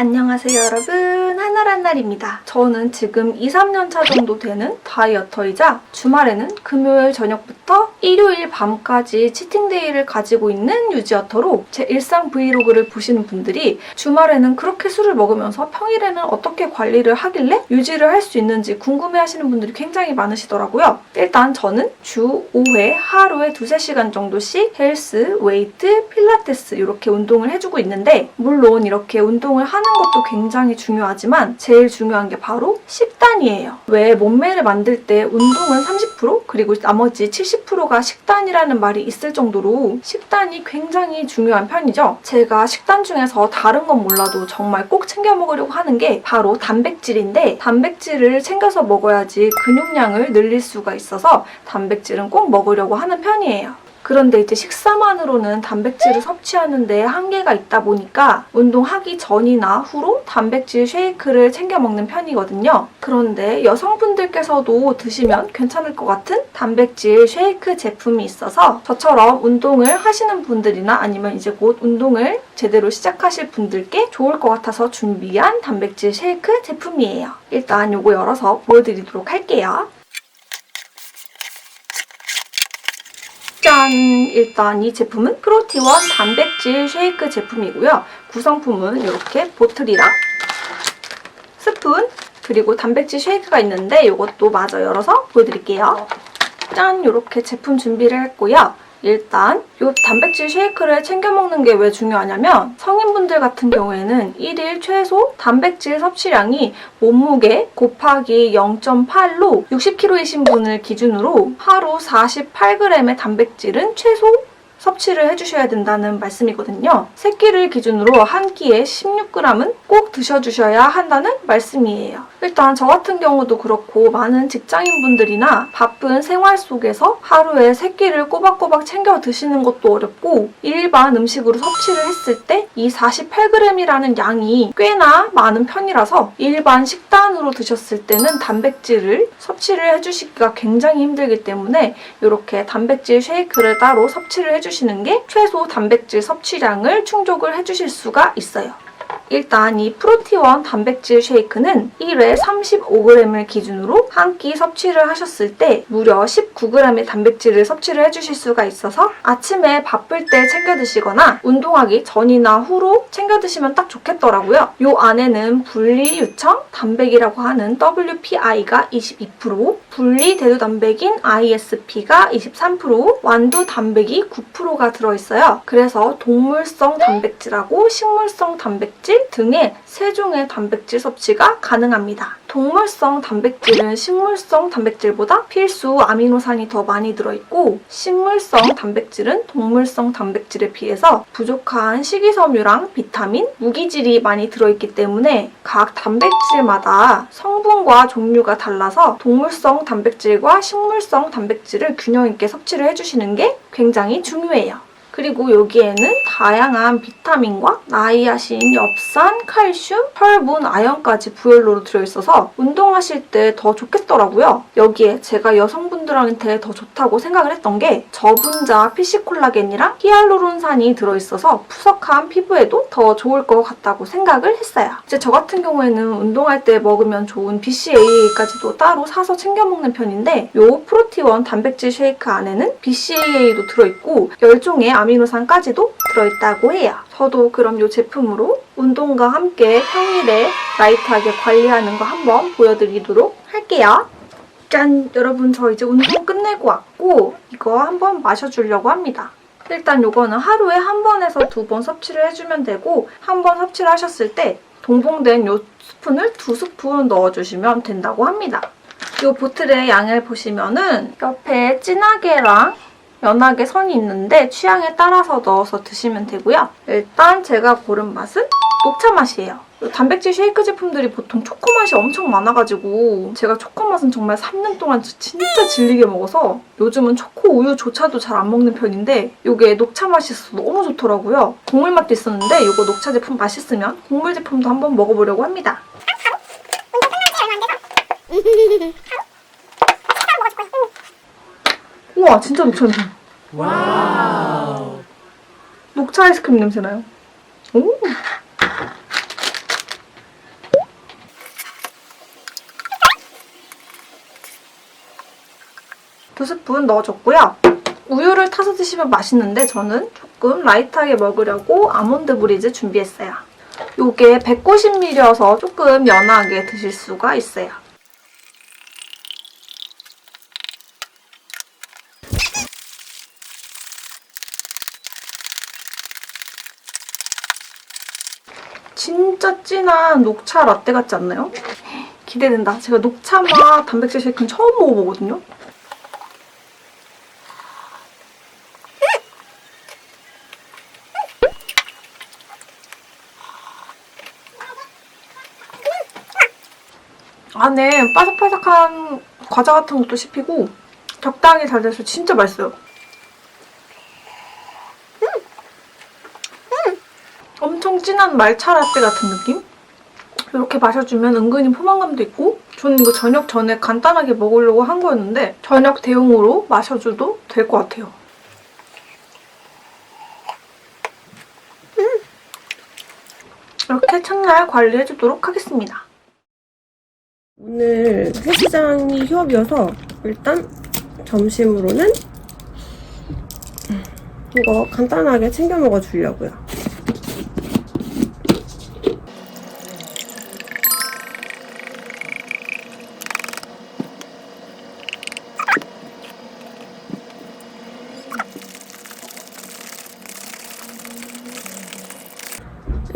안녕하세요 여러분 하늘한날입니다. 저는 지금 2, 3년 차 정도 되는 다이어터이자 주말에는 금요일 저녁부터 일요일 밤까지 치팅데이를 가지고 있는 유지어터로 제 일상 브이로그를 보시는 분들이 주말에는 그렇게 술을 먹으면서 평일에는 어떻게 관리를 하길래 유지를 할 수 있는지 궁금해하시는 분들이 굉장히 많으시더라고요. 일단 저는 주 5회 하루에 두세 시간 정도씩 헬스, 웨이트, 필라테스 이렇게 운동을 해주고 있는데 물론 이렇게 운동을 하는 것도 굉장히 중요하지만 제일 중요한 게 바로 식단이에요. 왜 몸매를 만들 때 운동은 30% 그리고 나머지 70%가 식단이라는 말이 있을 정도로 식단이 굉장히 중요한 편이죠. 제가 식단 중에서 다른 건 몰라도 정말 꼭 챙겨 먹으려고 하는 게 바로 단백질인데 단백질을 챙겨서 먹어야지 근육량을 늘릴 수가 있어서 단백질은 꼭 먹으려고 하는 편이에요. 그런데 이제 식사만으로는 단백질을 섭취하는데 한계가 있다 보니까 운동하기 전이나 후로 단백질 쉐이크를 챙겨 먹는 편이거든요. 그런데 여성분들께서도 드시면 괜찮을 것 같은 단백질 쉐이크 제품이 있어서 저처럼 운동을 하시는 분들이나 아니면 이제 곧 운동을 제대로 시작하실 분들께 좋을 것 같아서 준비한 단백질 쉐이크 제품이에요. 일단 요거 열어서 보여드리도록 할게요. 짠! 일단 이 제품은 프로티원 단백질 쉐이크 제품이고요. 구성품은 이렇게 보틀이랑 스푼 그리고 단백질 쉐이크가 있는데 이것도 마저 열어서 보여드릴게요. 짠! 이렇게 제품 준비를 했고요. 일단 이 단백질 쉐이크를 챙겨 먹는 게 왜 중요하냐면 성인분들 같은 경우에는 1일 최소 단백질 섭취량이 몸무게 곱하기 0.8로 60kg이신 분을 기준으로 하루 48g의 단백질은 최소 섭취를 해주셔야 된다는 말씀이거든요. 새끼를 기준으로 한 끼에 16g은 꼭 드셔주셔야 한다는 말씀이에요. 일단 저 같은 경우도 그렇고 많은 직장인분들이나 바쁜 생활 속에서 하루에 새끼를 꼬박꼬박 챙겨 드시는 것도 어렵고 일반 음식으로 섭취를 했을 때 이 48g이라는 양이 꽤나 많은 편이라서 일반 식단으로 드셨을 때는 단백질을 섭취를 해주시기가 굉장히 힘들기 때문에 이렇게 단백질 쉐이크를 따로 섭취를 해주시는 게 최소 단백질 섭취량을 충족을 해주실 수가 있어요. 일단 이 프로티원 단백질 쉐이크는 1회 35g을 기준으로 한 끼 섭취를 하셨을 때 무려 19g의 단백질을 섭취를 해주실 수가 있어서 아침에 바쁠 때 챙겨 드시거나 운동하기 전이나 후로 챙겨 드시면 딱 좋겠더라고요. 이 안에는 분리 유청 단백이라고 하는 WPI가 22%, 분리 대두 단백인 ISP가 23%, 완두 단백이 9%가 들어있어요. 그래서 동물성 단백질하고 식물성 단백질 등의 세 종의 단백질 섭취가 가능합니다. 동물성 단백질은 식물성 단백질보다 필수 아미노산이 더 많이 들어있고 식물성 단백질은 동물성 단백질에 비해서 부족한 식이섬유랑 비타민, 무기질이 많이 들어있기 때문에 각 단백질마다 성분과 종류가 달라서 동물성 단백질과 식물성 단백질을 균형 있게 섭취를 해주시는 게 굉장히 중요해요. 그리고 여기에는 다양한 비타민과 나이아신, 엽산, 칼슘, 혈분, 아연까지 부열로로 들어있어서 운동하실 때 더 좋겠더라고요. 여기에 제가 여성분 들한테 더 좋다고 생각을 했던 게 저분자 피시콜라겐이랑 히알루론산이 들어있어서 푸석한 피부에도 더 좋을 것 같다고 생각을 했어요. 이제 저 같은 경우에는 운동할 때 먹으면 좋은 BCAA까지도 따로 사서 챙겨 먹는 편인데 요 프로티원 단백질 쉐이크 안에는 BCAA도 들어있고 10종의 아미노산까지도 들어있다고 해요. 저도 그럼 이 제품으로 운동과 함께 평일에 라이트하게 관리하는 거 한번 보여드리도록 할게요. 짠! 여러분 저 이제 운동 끝내고 왔고 이거 한번 마셔주려고 합니다. 일단 이거는 하루에 한 번에서 두 번 섭취를 해주면 되고 한 번 섭취를 하셨을 때 동봉된 이 스푼을 두 스푼 넣어주시면 된다고 합니다. 이 보틀의 양을 보시면은 옆에 진하게랑 연하게 선이 있는데 취향에 따라서 넣어서 드시면 되고요. 일단 제가 고른 맛은 녹차 맛이에요. 이 단백질 쉐이크 제품들이 보통 초코 맛이 엄청 많아가지고 제가 초코 맛은 정말 3년 동안 진짜 질리게 먹어서 요즘은 초코 우유조차도 잘 안 먹는 편인데 이게 녹차 맛이 있어서 너무 좋더라고요. 국물 맛도 있었는데 이거 녹차 제품 맛있으면 국물 제품도 한번 먹어보려고 합니다. 우와 진짜 녹차 냄새 녹차 아이스크림 냄새 나요 오 두 스푼 넣어줬고요. 우유를 타서 드시면 맛있는데 저는 조금 라이트하게 먹으려고 아몬드 브리즈 준비했어요. 요게 190ml여서 조금 연하게 드실 수가 있어요. 진짜 진한 녹차 라떼 같지 않나요? 기대된다. 제가 녹차 맛 단백질 쉐이크는 처음 먹어보거든요. 안에 바삭바삭한 과자 같은 것도 씹히고 적당히 잘 돼서 진짜 맛있어요. 엄청 진한 말차 라떼 같은 느낌? 이렇게 마셔주면 은근히 포만감도 있고 저는 이거 저녁 전에 간단하게 먹으려고 한 거였는데 저녁 대용으로 마셔줘도 될 것 같아요. 이렇게 첫날 관리해주도록 하겠습니다. 오늘 헬스장이 휴업이어서 일단 점심으로는 이거 간단하게 챙겨 먹어 주려고요.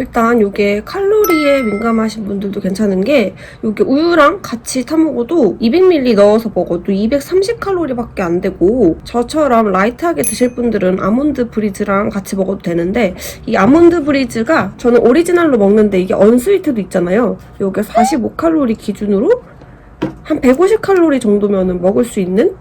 일단 이게 칼로리에 민감하신 분들도 괜찮은 게 이게 우유랑 같이 타 먹어도 200ml 넣어서 먹어도 230칼로리밖에 안 되고 저처럼 라이트하게 드실 분들은 아몬드 브리즈랑 같이 먹어도 되는데 이 아몬드 브리즈가 저는 오리지널로 먹는데 이게 언스위트도 있잖아요. 이게 45칼로리 기준으로 한 150칼로리 정도면은 먹을 수 있는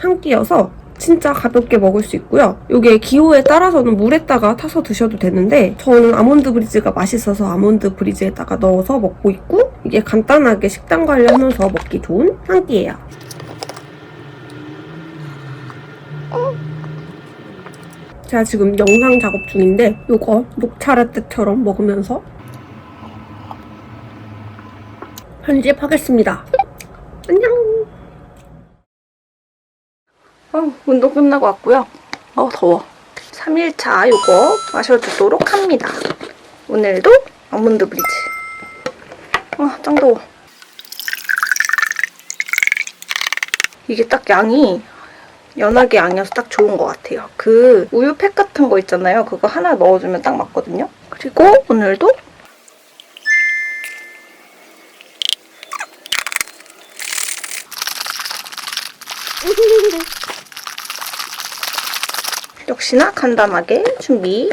한 끼여서 진짜 가볍게 먹을 수 있고요. 이게 기호에 따라서는 물에다가 타서 드셔도 되는데 저는 아몬드 브리즈가 맛있어서 아몬드 브리즈에다가 넣어서 먹고 있고 이게 간단하게 식단 관리하면서 먹기 좋은 한 끼예요. 제가 지금 영상 작업 중인데 이거 녹차 라떼처럼 먹으면서 편집하겠습니다. 안녕. 어, 운동 끝나고 왔고요. 어, 더워. 3일차 요거 마셔주도록 합니다. 오늘도 아몬드 브리즈. 어, 짱 더워. 이게 딱 양이 연하게 양이어서 딱 좋은 것 같아요. 그 우유팩 같은 거 있잖아요. 그거 하나 넣어주면 딱 맞거든요. 그리고 오늘도 역시나 간단하게 준비.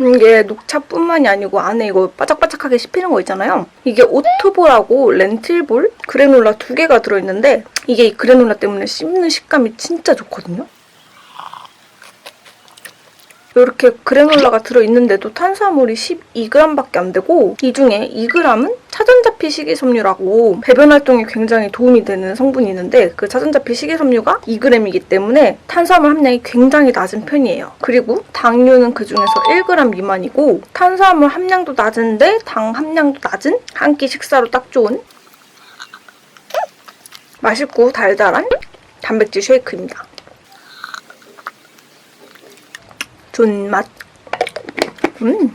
음, 이게 녹차뿐만이 아니고 안에 이거 바짝바짝하게 씹히는 거 있잖아요. 이게 오트볼하고 렌틸볼 그래놀라 두 개가 들어있는데 이게 이 그래놀라 때문에 씹는 식감이 진짜 좋거든요. 이렇게 그래놀라가 들어있는데도 탄수화물이 12g밖에 안 되고 이 중에 2g은 차전자피 식이섬유라고 배변 활동에 굉장히 도움이 되는 성분이 있는데 그 차전자피 식이섬유가 2g이기 때문에 탄수화물 함량이 굉장히 낮은 편이에요. 그리고 당류는 그 중에서 1g 미만이고 탄수화물 함량도 낮은데 당 함량도 낮은 한 끼 식사로 딱 좋은 맛있고 달달한 단백질 쉐이크입니다. 존맛. 음.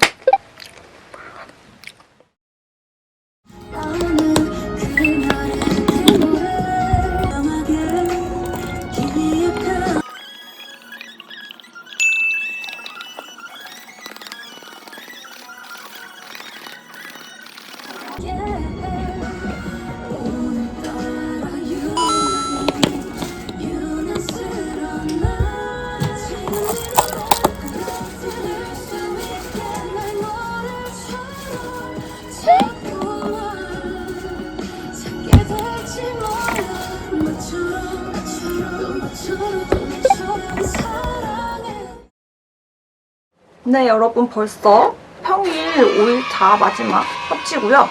네, 여러분 벌써 평일 5일차 마지막 협치고요.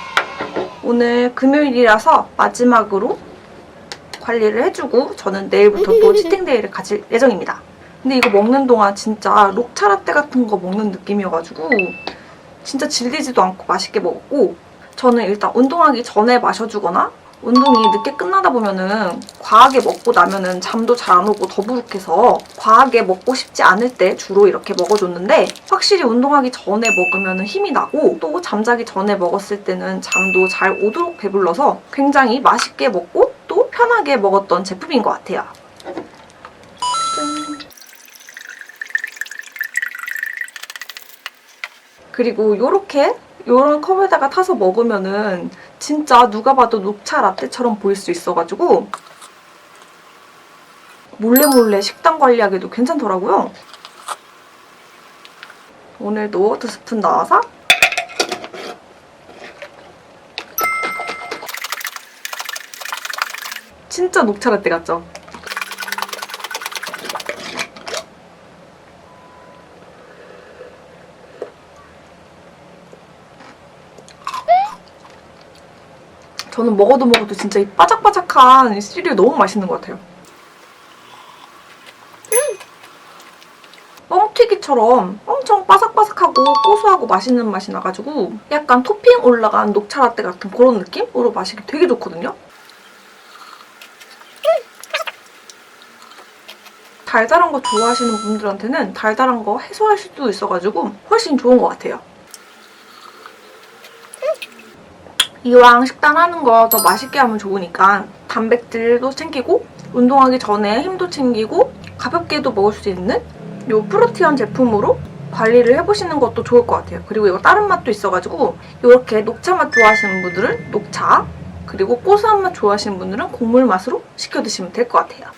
오늘 금요일이라서 마지막으로 관리를 해주고 저는 내일부터 또 치팅데이를 가질 예정입니다. 근데 이거 먹는 동안 진짜 녹차 라떼 같은 거 먹는 느낌이어가지고 진짜 질리지도 않고 맛있게 먹었고 저는 일단 운동하기 전에 마셔주거나 운동이 늦게 끝나다 보면은 과하게 먹고 나면은 잠도 잘 안 오고 더부룩해서 과하게 먹고 싶지 않을 때 주로 이렇게 먹어줬는데 확실히 운동하기 전에 먹으면 힘이 나고 또 잠자기 전에 먹었을 때는 잠도 잘 오도록 배불러서 굉장히 맛있게 먹고 또 편하게 먹었던 제품인 것 같아요. 짠. 그리고 요렇게 요런 컵에다가 타서 먹으면은 진짜 누가 봐도 녹차 라떼처럼 보일 수 있어가지고 몰래 몰래 식단 관리하기도 괜찮더라고요. 오늘도 두 스푼 넣어서 진짜 녹차 라떼 같죠? 저는 먹어도 먹어도 진짜 이 바삭바삭한 시리얼 너무 맛있는 것 같아요. 음! 뻥튀기처럼 엄청 바삭바삭하고 고소하고 맛있는 맛이 나가지고 약간 토핑 올라간 녹차 라떼 같은 그런 느낌으로 마시기 되게 좋거든요. 달달한 거 좋아하시는 분들한테는 달달한 거 해소할 수도 있어가지고 훨씬 좋은 것 같아요. 이왕 식단하는 거 더 맛있게 하면 좋으니까 단백질도 챙기고 운동하기 전에 힘도 챙기고 가볍게도 먹을 수 있는 이 프로티언 제품으로 관리를 해보시는 것도 좋을 것 같아요. 그리고 이거 다른 맛도 있어가지고 이렇게 녹차 맛 좋아하시는 분들은 녹차 그리고 고소한 맛 좋아하시는 분들은 곡물 맛으로 시켜 드시면 될 것 같아요.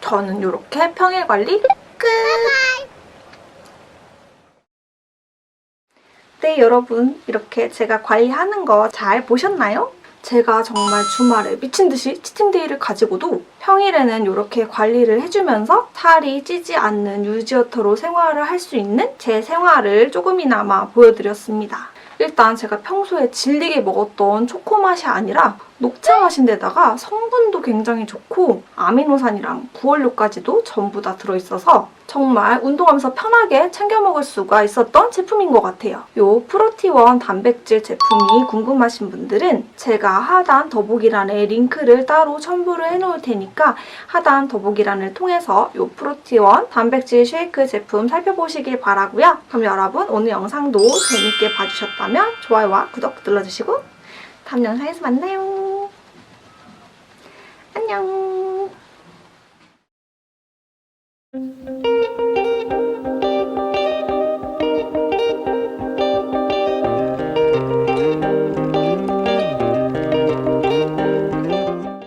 저는 이렇게 평일 관리 끝! 네, 여러분. 이렇게 제가 관리하는 거 잘 보셨나요? 제가 정말 주말에 미친 듯이 치팅데이를 가지고도 평일에는 이렇게 관리를 해주면서 살이 찌지 않는 유지어터로 생활을 할 수 있는 제 생활을 조금이나마 보여드렸습니다. 일단 제가 평소에 질리게 먹었던 초코 맛이 아니라 녹차 맛인데다가 성분도 굉장히 좋고 아미노산이랑 구원료까지도 전부 다 들어있어서 정말 운동하면서 편하게 챙겨 먹을 수가 있었던 제품인 것 같아요. 이 프로티원 단백질 제품이 궁금하신 분들은 제가 하단 더보기란에 링크를 따로 첨부를 해놓을 테니까 하단 더보기란을 통해서 이 프로티원 단백질 쉐이크 제품 살펴보시길 바라고요. 그럼 여러분 오늘 영상도 재밌게 봐주셨다면 좋아요와 구독 눌러주시고 다음 영상에서 만나요. 안녕.